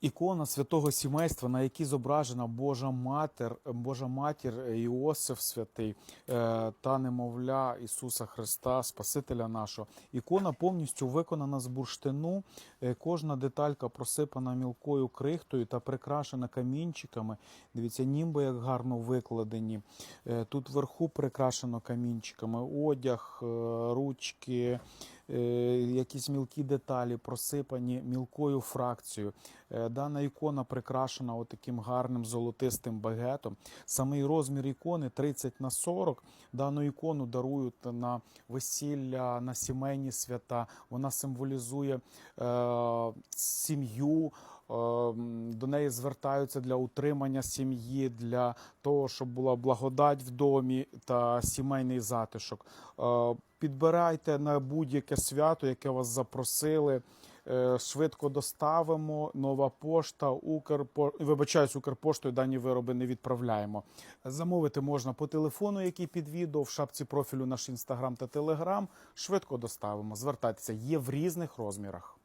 Ікона святого сімейства, на якій зображена Божа Матір, Божа Матір Іосиф Святий е, та немовля Ісуса Христа, Спасителя нашого. Ікона повністю виконана з бурштину. Е, Кожна деталька просипана мілкою крихтою та прикрашена камінчиками. Дивіться, німби як гарно викладені. Е, Тут вверху прикрашено камінчиками одяг, е, ручки, е, якісь мілкі деталі просипані мілкою фракцією. Е, Дана ікона прикрашена отаким гарним золотистим багетом. Самий розмір ікони 30 на 40. Дану ікону дарують на весілля, на сімейні свята. Вона символізує е, сім'ю. е, До неї звертаються для утримання сім'ї, для того, щоб була благодать в домі та сімейний затишок. Е, Підбирайте на будь-яке свято, яке вас запросили. Е, Швидко доставимо. Нова пошта, Укрпо... вибачаюсь, Укрпоштою дані вироби не відправляємо. Замовити можна по телефону, який під відео, в шапці профілю наш інстаграм та телеграм. Швидко доставимо. Звертайтеся, є в різних розмірах.